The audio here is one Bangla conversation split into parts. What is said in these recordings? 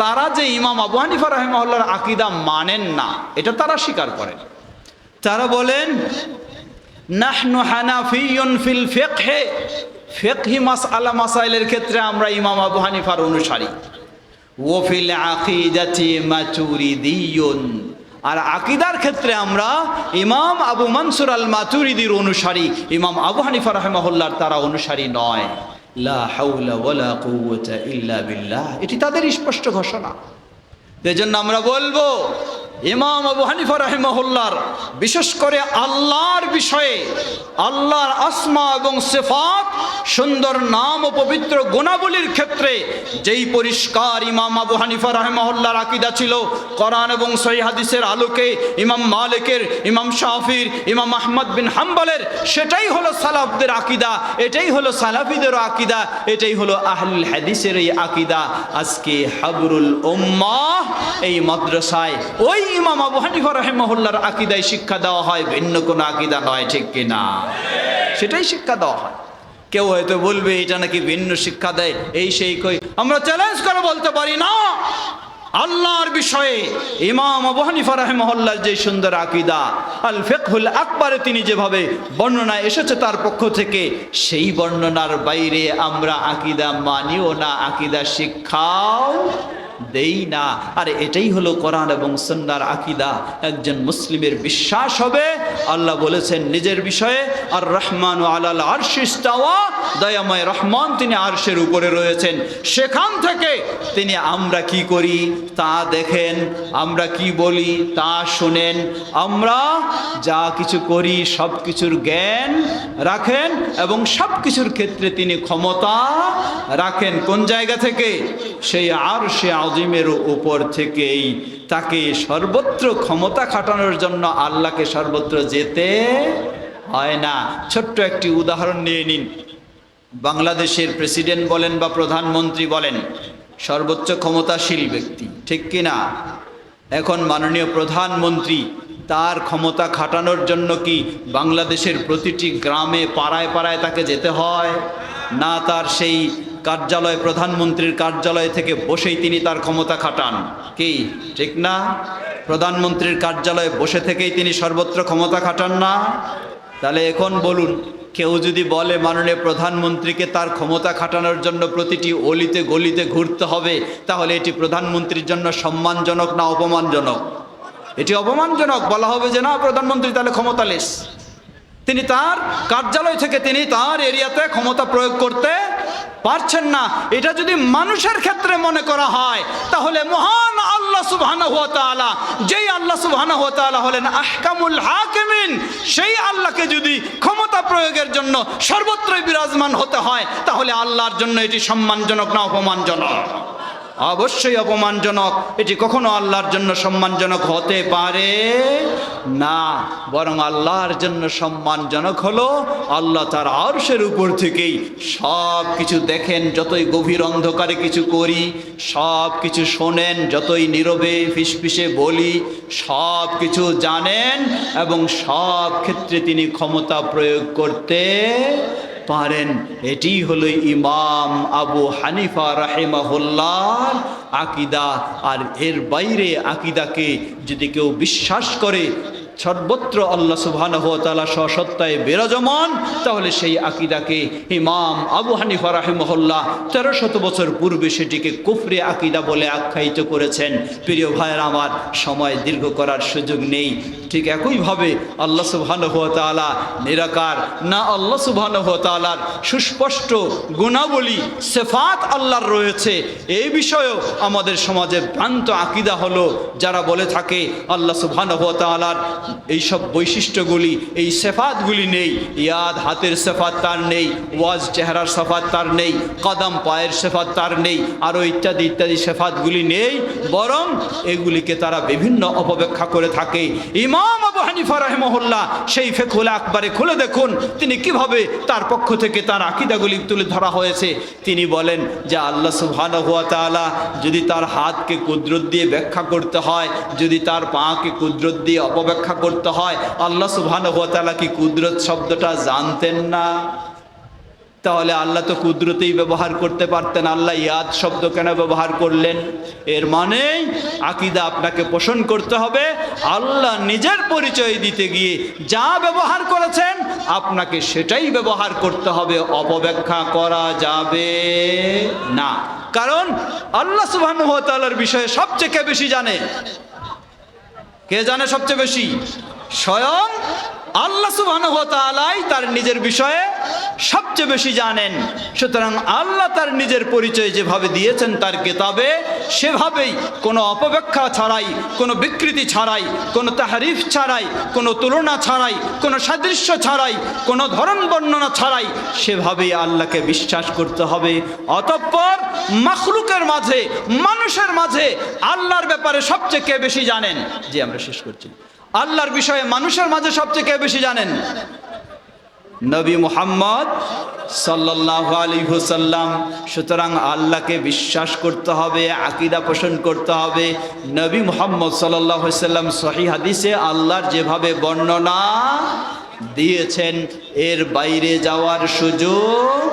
তারা যে ইমাম আবু হানিফা রহমাল্লার আকিদা মানেন না, এটা তারা স্বীকার করেন। তারা বলেন, নাহনু হানাফিয়ুন ফিল ফিকহে, ফিকহি মাসআলা মাসাইলের ক্ষেত্রে আমরা ইমাম আবু হানিফার অনুসারী। ওফিল আকিদাতি মাতুরিদিয়ুন। আর আকিদার ক্ষেত্রে আমরা ইমাম আবু মনসুর আল মাতুরিদির অনুসারী, ইমাম আবু হানিফা রহমাহুল্লার তারা অনুসারী নয়। লা হাওলা ওয়ালা কুওয়াতা ইল্লা বিল্লাহ। এটি তাদের স্পষ্ট ঘোষণা। এই জন্য আমরা বলব ইমাম আবু হানিফা রাহিমাহুল্লার বিশেষ করে আল্লাহর বিষয়ে, আল্লাহর আসমা এবং সেফাত, সুন্দর নাম ও পবিত্র গুণাবলীর ক্ষেত্রে যেই পরিষ্কার ইমাম আবু হানিফা রাহিমাহুল্লার আকিদা ছিল, কোরআন এবং সহি হাদিসের আলোকে ইমাম মালিকের, ইমাম শাফির, ইমাম আহমদ বিন হাম্বলের, সেটাই হলো সালাফদের আকিদা, এটাই হলো সালাফিদের আকিদা, এটাই হলো আহলুল হাদিসের এই আকিদা। আজকে হাবরুল উম্মাহ এই মাদ্রাসায় ওই ইমাম আবু হানিফা রহমহুল্লার আকিদায় শিক্ষা দেওয়া হয়, ভিন্ন কোনো আকিদা নয়, ঠিক কিনা? সেটাই শিক্ষা দেওয়া হয়। কেউ হয়তো বলবে, এটা নাকি ভিন্ন শিক্ষা দেয়, এই সেই কই। আমরা চ্যালেঞ্জ করে বলতে পারি না। আল্লাহর বিষয়ে ইমাম আবু হানিফা রাহিমাহুল্লাহর যে সুন্দর আকিদা আল ফিকহুল আকবারে তিনি যেভাবে বর্ণনা এসেছে তার পক্ষ থেকে, সেই বর্ণনার বাইরে আমরা আকিদা মানিও না, আকিদা শিক্ষাও দেই না। আর এটাই হলো কোরআন এবং সন্ন্যার আকিদা। একজন মুসলিমের বিশ্বাস হবে। আল্লাহ বলেছেন, নিজের বিষয়ে আর রহমান আলাল আরশিস্তাওয়া দয়াময় রহমান তিনি আরশের উপরে রয়েছেন। সেখান থেকে তিনি আমরা কি করি? তা দেখেন, আমরা কি বলি? তা শোনেন। আমরা যা কিছু করি, সব কিছুর জ্ঞান রাখেন এবং সব কিছুর ক্ষেত্রে তিনি ক্ষমতা রাখেন। কোন জায়গা থেকে? সেই আর সে আজিমের উপর থেকেই তাকে সর্বত্র ক্ষমতা খাটানোর জন্য আল্লাহকে সর্বত্র যেতে হয় না। ছোট্ট একটি উদাহরণ নিয়ে নিন। বাংলাদেশের প্রেসিডেন্ট বলেন বা প্রধানমন্ত্রী বলেন, সর্বোচ্চ ক্ষমতাশীল ব্যক্তি, ঠিক কি না? এখন মাননীয় প্রধানমন্ত্রী তার ক্ষমতা খাটানোর জন্য কি বাংলাদেশের প্রতিটি গ্রামে পাড়ায় পাড়ায় তাকে যেতে হয়? না, তার সেই কার্যালয়, প্রধানমন্ত্রীর কার্যালয় থেকে বসেই তিনি তার ক্ষমতা খাটান। কি? ঠিক না? প্রধানমন্ত্রীর কার্যালয়ে বসে থেকেই তিনি সর্বত্র ক্ষমতা খাটান না? তাহলে এখন বলুন, কেউ যদি বলে মাননীয় প্রধানমন্ত্রীকে তার ক্ষমতা খাটানোর জন্য প্রতিটি অলিতে গলিতে ঘুরতে হবে, তাহলে এটি প্রধানমন্ত্রীর জন্য সম্মানজনক না অপমানজনক? এটি অপমানজনক, বলা হবে যে না, প্রধানমন্ত্রী তাহলে ক্ষমতা ক্ষমতালেস। তিনি তার কার্যালয় থেকে তিনি তার এরিয়াতে ক্ষমতা প্রয়োগ করতে পারছেন না। এটা যদি মানুষের ক্ষেত্রে মনে করা হয়, তাহলে মহান আল্লাহ তাআলা, যেই আল্লাহ তাআলা হলেন আহকামুল হাকিমিন, সেই আল্লাহকে যদি ক্ষমতা প্রয়োগের জন্য সর্বত্রই বিরাজমান হতে হয়, তাহলে আল্লাহর জন্য এটি সম্মানজনক না অপমানজনক? অবশ্যই অপমানজনক। এটি কখনো আল্লাহর জন্য সম্মানজনক হতে পারে না, বরং আল্লাহর জন্য সম্মানজনক হলো আল্লাহ তার আরশের উপর থেকেই সব কিছু দেখেন, যতই গভীর অন্ধকারে কিছু করি, সব কিছু শোনেন, যতই নীরবে ফিসফিসে বলি, সব কিছু জানেন এবং সব ক্ষেত্রে তিনি ক্ষমতা প্রয়োগ করতে পারেন। এটি হলো ইমাম আবু হানিফা রাহেমাহুল্লাহ আকিদা, আর এর বাইরে আকিদাকে যদি কেউ বিশ্বাস করে সর্বত্র আল্লাহ সুবহানাহু সসত্তায় বিরাজমান, তাহলে সেই আকিদাকে ইমাম আবু হানিফা রাহিমহল্লা তেরো শত বছর পূর্বে সেটিকে কুফরে আকিদা বলে আখ্যায়িত করেছেন। প্রিয় ভাইয়ের আমার, সময় দীর্ঘ করার সুযোগ নেই। ঠিক একইভাবে আল্লাহ সুবহানাহু ওয়া তাআলা নিরাকার, না আল্লাহ সুবহানাহু ওয়া সুস্পষ্ট গুণাবলী, সেফাত আল্লাহর রয়েছে। এই বিষয়েও আমাদের সমাজে ভ্রান্ত আকিদা হলো, যারা বলে থাকে আল্লাহ সুবহানাহু ওয়া এইসব বৈশিষ্ট্যগুলি, এই সেফাতগুলি নেই। ইয়াদ হাতের সেফাত তার নেই, ওয়াজ চেহারার সেফাত তার নেই, কদম পায়ের সেফাত তার নেই, আরও ইত্যাদি ইত্যাদি সেফাতগুলি নেই, বরং এগুলিকে তারা বিভিন্ন অপব্যাখ্যা করে থাকে। ইমাম আবু হানিফা রহমহল্লা সেই ফেকুল আকবারে খুলে দেখুন, তিনি কীভাবে তার পক্ষ থেকে তার আকিদাগুলি তুলে ধরা হয়েছে। তিনি বলেন যে আল্লাহ সুবহান হুয়া তাআলা যদি তার হাতকে কুদরত দিয়ে ব্যাখ্যা করতে হয়, যদি তার পাকে কুদরত দিয়ে অপব্যাখ্যা করতে হয়। আল্লাহ সুবহান কি কুদরত শব্দটা জানতেন না? তাহলে আল্লাহ তো কুদরতেই ব্যবহার করতে পারতেন। আল্লাহ ইয়াদ শব্দ কেন ব্যবহার করলেন? এর মানে আকিদা আপনাকে পোষণ করতে হবে। আল্লাহ নিজের পরিচয় দিতে গিয়ে যা ব্যবহার করেছেন, আপনাকে সেটাই ব্যবহার করতে হবে। অপব্যাখ্যা করা যাবে না। কারণ আল্লাহ সুবাহর বিষয়ে সবচেয়ে বেশি জানে। কে জানে সবচেয়ে বেশি? স্বয়ং আল্লাহ তাআলাই তার নিজের বিষয়ে সবচেয়ে বেশি জানেন। সুতরাং আল্লাহ তার নিজের পরিচয় যেভাবে দিয়েছেন তার কিতাবে, সেভাবেই কোনো অপব্যাখ্যা ছাড়াই, কোনো বিকৃতি ছাড়াই, কোনো তাহারিফ ছাড়াই, কোনো তুলনা ছাড়াই, কোনো সাদৃশ্য ছাড়াই, কোনো ধরন বর্ণনা ছাড়াই, সেভাবেই আল্লাহকে বিশ্বাস করতে হবে। অতঃপর মখলুকের মাঝে, মানুষের মাঝে আল্লাহর ব্যাপারে সবচেয়ে কে বেশি জানেন? যে আমরা শেষ করছি। আল্লাহর বিষয়ে মানুষের মাঝে সবচেয়ে কে বেশি জানেন? নবী মুহাম্মদ সাল্লাল্লাহু আলাইহি হুসাল্লাম সুতরাং আল্লাহকে বিশ্বাস করতে হবে, আকিদা পোষণ করতে হবে। নবী মুহাম্মদ আলাইহি সাল্লাম সহি হাদিসে আল্লাহর যেভাবে বর্ণনা দিয়েছেন, এর বাইরে যাওয়ার সুযোগ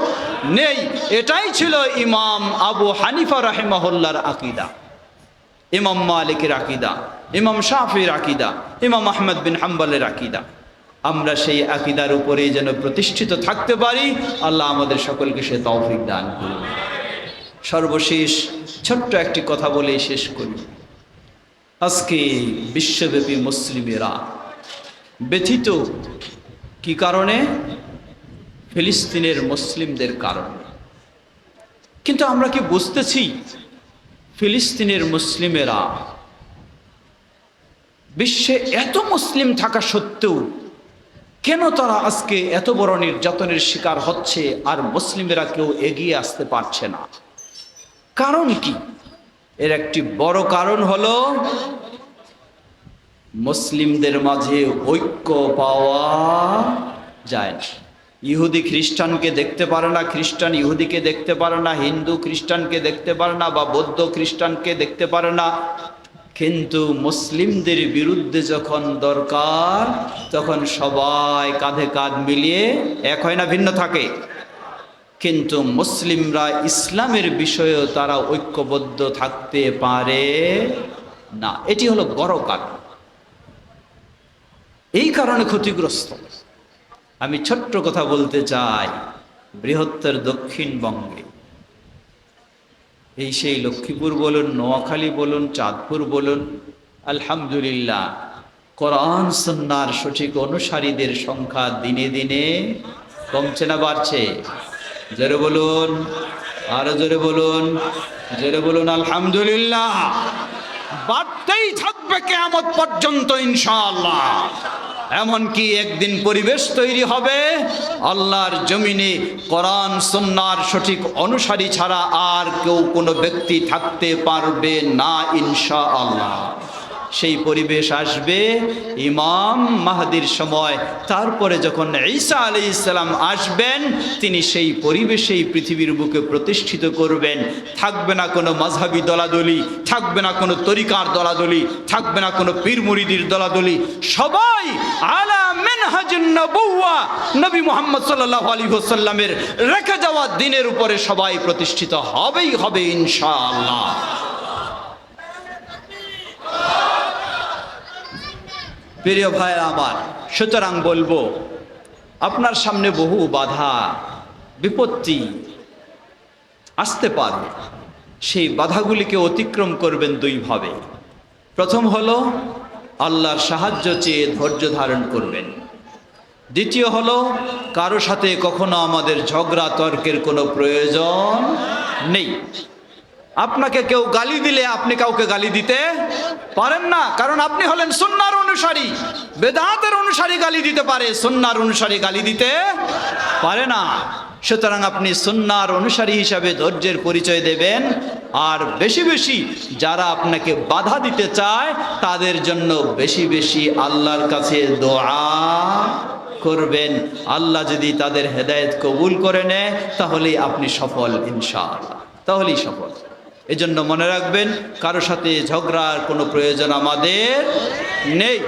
নেই। এটাই ছিল ইমাম আবু হানিফা রাহিমাহুল্লাহর আকিদা। ইমাম মালিকের আকিদা, ইমাম শাফির আকিদা, ইমাম আহমদ বিন হাম্বলের আকিদা। আমরা সেই আকিদার উপরে যেন প্রতিষ্ঠিত থাকতে পারি, আল্লাহ আমাদের সকলকে সে তৌফিক দান করুন। সর্বশেষ ছোট্ট একটি কথা বলে শেষ করি। আজকে বিশ্বব্যাপী মুসলিমেরা ব্যথিত কি কারণে? ফিলিস্তিনের মুসলিমদের কারণে। কিন্তু আমরা কি বুঝতেছি ফিলিস্তিনের মুসলিমেরা, বিশ্বে এত মুসলিম থাকা সত্ত্বেও কেন তারা আজকে এত বড় নির্যাতনের শিকার হচ্ছে আর মুসলিমেরা কেউ এগিয়ে আসতে পারছে না? কারণ কি? এর একটি বড় কারণ হলো মুসলিমদের মাঝে ঐক্য পাওয়া যায় না। ইহুদি খ্রিস্টানকে দেখতে পারে না, খ্রিস্টান ইহুদিকে দেখতে পারে না, হিন্দু খ্রিস্টানকে দেখতে পারে না বা বৌদ্ধ খ্রিস্টানকে দেখতে পারে না। কিন্তু মুসলিমদের বিরুদ্ধে যখন দরকার, তখন সবাই কাঁধে কাঁধ মিলিয়ে এক হয় না, ভিন্ন থাকে। কিন্তু মুসলিমরা ইসলামের বিষয়েও তারা ঐক্যবদ্ধ থাকতে পারে না। এটি হলো বড় কারণ। এই কারণে ক্ষতিগ্রস্ত। আমি ছোট্ট কথা বলতে চাই, বৃহত্তর দক্ষিণবঙ্গে এই সেই লক্ষ্মীপুর বলুন, নোয়াখালী বলুন, চাঁদপুর বলুন, আলহামদুলিল্লাহ, কোরআন সন্ন্যার সঠিক অনুসারীদের সংখ্যা দিনে দিনে কমছে না বাড়ছে। জোরে বলুন, আরও জোরে বলুন জোরে বলুন, আলহামদুলিল্লাহ। বাড়তেই থাকবে কেমন পর্যন্ত, ইনশাআল্লাহ। এমনকি একদিন পরিবেশ তৈরি হবে, আল্লাহর জমিনে কোরআন সন্ন্যার সঠিক অনুসারী ছাড়া আর কেউ কোনো ব্যক্তি থাকতে পারবে না ইনশা আল্লাহ সেই পরিবেশ আসবে ইমাম মাহাদির সময়। তারপরে যখন ঈসা আলি ইসলাম আসবেন, তিনি সেই পরিবেশেই পৃথিবীর বুকে প্রতিষ্ঠিত করবেন। থাকবে না কোনো মাঝহাবি দলাদলি, থাকবে না কোনো তরিকার দলাদলি, থাকবে না কোনো পীর মুরিদির দলাদলি। সবাই আলা রেখে যাওয়া দিনের উপরে সবাই প্রতিষ্ঠিত হবেই হবে ইনশাআল্লাহ। প্রিয় ভাই আমার, সুতরাং বলব, আপনার সামনে বহু বাধা, বিপত্তি আসতে পারে। সেই বাধাগুলিকে অতিক্রম করবেন দুইভাবে। প্রথম হলো, আল্লাহর সাহায্য চেয়ে ধৈর্য ধারণ করবেন। দ্বিতীয় হলো, কারও সাথে কখনো আমাদের ঝগড়া, তর্কের কোনো প্রয়োজন নেই। আপনাকে কেউ গালি দিলে আপনি কাউকে গালি দিতে পারেন না। কারণ আপনি হলেন সুন্নার অনুসারী। বেদাতের অনুসারী গালি দিতে পারে, সুন্নার অনুসারী গালি দিতে পারে না। সুতরাং আপনি সুন্নার অনুসারী হিসাবে ধৈর্যের পরিচয় দেবেন। আর বেশি বেশি যারা আপনাকে বাধা দিতে চায়, তাদের জন্য বেশি বেশি আল্লাহর কাছে দোয়া করবেন। আল্লাহ যদি তাদের হেদায়েত কবুল করে নেয়, তাহলেই আপনি সফল, ইনশাআল্লাহ। তাহলেই সফল। এজন্য মনে রাখবেন, কারও সাথে ঝগড়ার কোনো প্রয়োজন আমাদের নেই।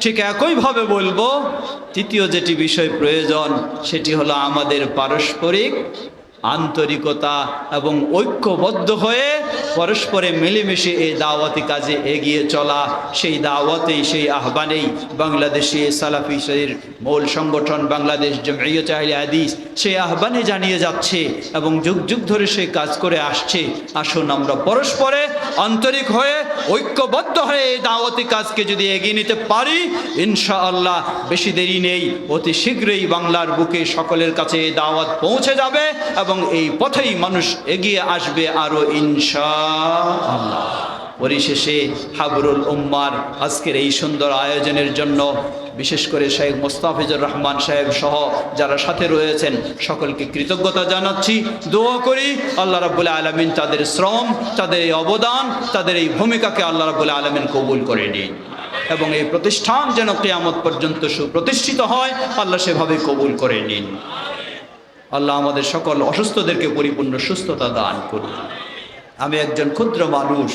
ঠিক একইভাবে বলব, তৃতীয় যেটি বিষয় প্রয়োজন, সেটি হলো আমাদের পারস্পরিক আন্তরিকতা এবং ঐক্যবদ্ধ হয়ে পরস্পরে মিলেমিশে এই দাওয়াতি কাজে এগিয়ে চলা, সেই দাওয়াতেই, সেই আহ্বানেই বাংলাদেশি সালাফিসের মূল সংগঠন বাংলাদেশ হাদিস সেই আহ্বানে জানিয়ে যাচ্ছে এবং যুগ যুগ ধরে সেই কাজ করে আসছে। আসুন আমরা পরস্পরে আন্তরিক হয়ে, ঐক্যবদ্ধ হয়ে এই দাওয়াতি কাজকে যদি এগিয়ে নিতে পারি, ইনশাআল্লাহ বেশি দেরি নেই। অতি শীঘ্রই বাংলার বুকে সকলের কাছে এই দাওয়াত পৌঁছে যাবে এবং এই পথেই মানুষ এগিয়ে আসবে আরও ইনশাআল্লাহ। পরিশেষে হাবরুল উম্মার আজকের এই সুন্দর আয়োজনের জন্য বিশেষ করে শেখ মোস্তাফিজুর রহমান সাহেব সহ যারা সাথে রয়েছেন, সকলকে কৃতজ্ঞতা জানাচ্ছি। দোয়া করি আল্লাহ রাবুল আলমিন তাদের শ্রম, তাদের এই অবদান, তাদের এই ভূমিকাকে আল্লাহ রাবুল আলমিন কবুল করে নিন। এবং এই প্রতিষ্ঠান যেন কেয়ামত পর্যন্ত সুপ্রতিষ্ঠিত হয়, আল্লাহ সেভাবে কবুল করে নিন। আল্লাহ আমাদের সকল অসুস্থদেরকে পরিপূর্ণ সুস্থতা দান করুন আমি একজন ক্ষুদ্র মানুষ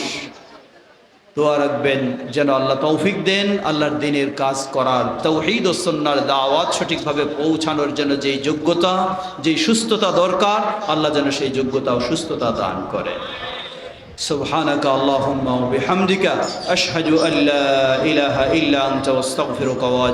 দোয়া রাখবেন যেন আল্লাহ তৌফিক দেন আল্লাহর দিনের কাজ করার তৌহিদ ও সন্ন্যার দাওয়াত সঠিকভাবে পৌঁছানোর জন্য যেই যোগ্যতা যেই সুস্থতা দরকার আল্লাহ যেন সেই যোগ্যতা ও সুস্থতা দান করে سبحانك اللهم وبحمدك أشهد أن لا إله إلا أنت واستغفرك وأتوب